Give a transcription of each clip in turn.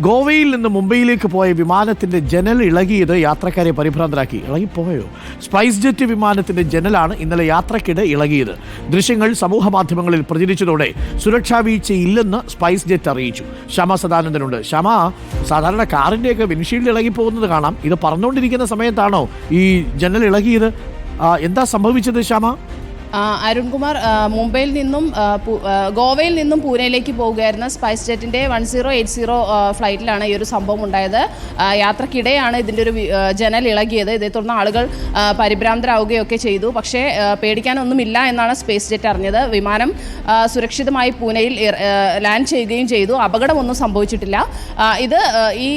ഗോവയിൽ നിന്ന് മുംബൈയിലേക്ക് പോയ വിമാനത്തിന്റെ ജനൽ ഇളകിയത് യാത്രക്കാരെ പരിഭ്രാന്തരാക്കി. ഇളകിപ്പോയോ? സ്പൈസ് ജെറ്റ് വിമാനത്തിന്റെ ജനലാണ് ഇന്നലെ യാത്രക്കിടെ ഇളകിയത്. ദൃശ്യങ്ങൾ സമൂഹ മാധ്യമങ്ങളിൽ പ്രചരിച്ചതോടെ സുരക്ഷാ വീഴ്ചയില്ലെന്ന് സ്പൈസ് ജെറ്റ് അറിയിച്ചു. ശ്യാമ സദാനന്ദനുണ്ട്. ശ്യാമ സാധാരണ കാറിന്റെയൊക്കെ വിൻഷീൽഡ് ഇളകിപ്പോകുന്നത് കാണാം. ഇത് പറഞ്ഞുകൊണ്ടിരിക്കുന്ന സമയത്താണോ ഈ ജനൽ ഇളകിയത്? എന്താ സംഭവിച്ചത് ആ, അരുൺകുമാർ മുംബൈയിൽ നിന്നും ഗോവയിൽ നിന്നും പൂനെയിലേക്ക് പോവുകയായിരുന്ന സ്പൈസ് ജെറ്റിന്റെ വൺ സീറോ എയ്റ്റ് സീറോ ഫ്ലൈറ്റിലാണ് ഈ ഒരു സംഭവം ഉണ്ടായത്. യാത്രക്കിടെയാണ് ഇതിന്റെ ഒരു ജനൽ ഇളകിയത്. ഇതേ തുടർന്ന് ആളുകൾ പരിഭ്രാന്തരാവുകയൊക്കെ ചെയ്തു. പക്ഷേ പേടിക്കാനൊന്നുമില്ല എന്നാണ് സ്പേസ് ജെറ്റ് അറിഞ്ഞത്. വിമാനം സുരക്ഷിതമായി പൂനെയിൽ ലാൻഡ് ചെയ്യുകയും ചെയ്തു. അപകടമൊന്നും സംഭവിച്ചിട്ടില്ല. ഇത് ഈ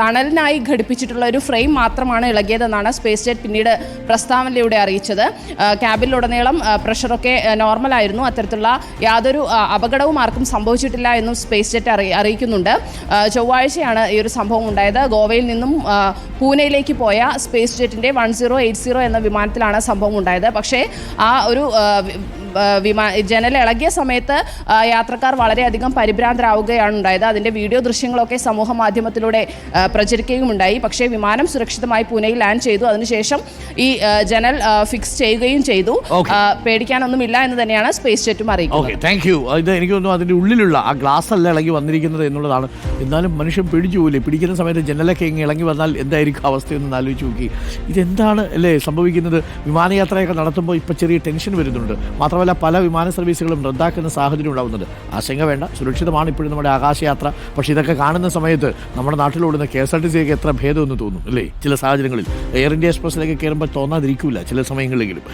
തണലിനായി ഘടിപ്പിച്ചിട്ടുള്ള ഒരു ഫ്രെയിം മാത്രമാണ് ഇളകിയതെന്നാണ് സ്പേസ് ജെറ്റ് പിന്നീട് പ്രസ്താവനയിലൂടെ അറിയിച്ചത്. ക്യാബിലുടനീളം പ്രഷറൊക്കെ നോർമലായിരുന്നു. അത്തരത്തിലുള്ള യാതൊരു അപകടവും ആർക്കും സംഭവിച്ചിട്ടില്ല എന്നും സ്പേസ് ജെറ്റ് അറി അറിയിക്കുന്നുണ്ട്. ചൊവ്വാഴ്ചയാണ് ഈ ഒരു സംഭവം ഉണ്ടായത്. ഗോവയിൽ നിന്നും പൂനെയിലേക്ക് പോയ സ്പേസ് ജെറ്റിന്റെ വൺ സീറോ എയ്റ്റ് സീറോ എന്ന വിമാനത്തിലാണ് സംഭവം ഉണ്ടായത്. പക്ഷേ ആ ഒരു വിമാ ജനൽ ഇളകിയ സമയത്ത് യാത്രക്കാർ വളരെയധികം പരിഭ്രാന്തരാവുകയാണ് ഉണ്ടായത്. അതിന്റെ വീഡിയോ ദൃശ്യങ്ങളൊക്കെ സമൂഹ മാധ്യമത്തിലൂടെ പ്രചരിക്കുകയുമുണ്ടായി. പ്രചരിക്കുകയും ഉണ്ടായി പക്ഷേ വിമാനം സുരക്ഷിതമായി പൂനെയിൽ ലാൻഡ് ചെയ്തു. അതിനുശേഷം ഈ ജനൽ ഫിക്സ് ചെയ്യുകയും ചെയ്തു. പേടിക്കാനൊന്നുമില്ല എന്ന് തന്നെയാണ് സ്പേസ് ജെറ്റും അറിയിക്കുന്നത്. ഓക്കെ താങ്ക് യു ഇത് എനിക്ക് തോന്നുന്നു അതിന്റെ ഉള്ളിലുള്ള ആ ഗ്ലാസ് അല്ല ഇളകി വന്നിരിക്കുന്നത് എന്നുള്ളതാണ്. എന്നാലും മനുഷ്യൻ പിടിച്ചു പോലെ പിടിക്കുന്ന സമയത്ത് ജനലൊക്കെ ഇങ്ങനെ ഇളകി വന്നാൽ എന്തായിരിക്കും അവസ്ഥയെന്ന് ആലോചിച്ച് നോക്കി. ഇതെന്താണ് അല്ലേ സംഭവിക്കുന്നത്? വിമാനയാത്രയൊക്കെ നടത്തുമ്പോൾ ഇപ്പോൾ ചെറിയ ടെൻഷൻ വരുന്നുണ്ട്. മാത്രമല്ല പല വിമാന സർവീസുകളും റദ്ദാക്കുന്ന സാഹചര്യം ഉണ്ടാകുന്നുണ്ട് ആശങ്ക വേണ്ട. സുരക്ഷിതമാണ് ഇപ്പോഴും നമ്മുടെ ആകാശയാത്ര. പക്ഷേ ഇതൊക്കെ കാണുന്ന സമയത്ത് നമ്മുടെ നാട്ടിലോടുന്ന കെ എസ് ആർ ടി സിയൊക്കെ എത്ര ഭേദമെന്ന് തോന്നും അല്ലേ? ചില സാഹചര്യങ്ങളിൽ. എയർ ഇന്ത്യ എക്സ്പ്രസ്സിലേക്ക് കയറുമ്പോൾ തോന്നാതിരിക്കില്ല ചില സമയങ്ങളിലെങ്കിലും.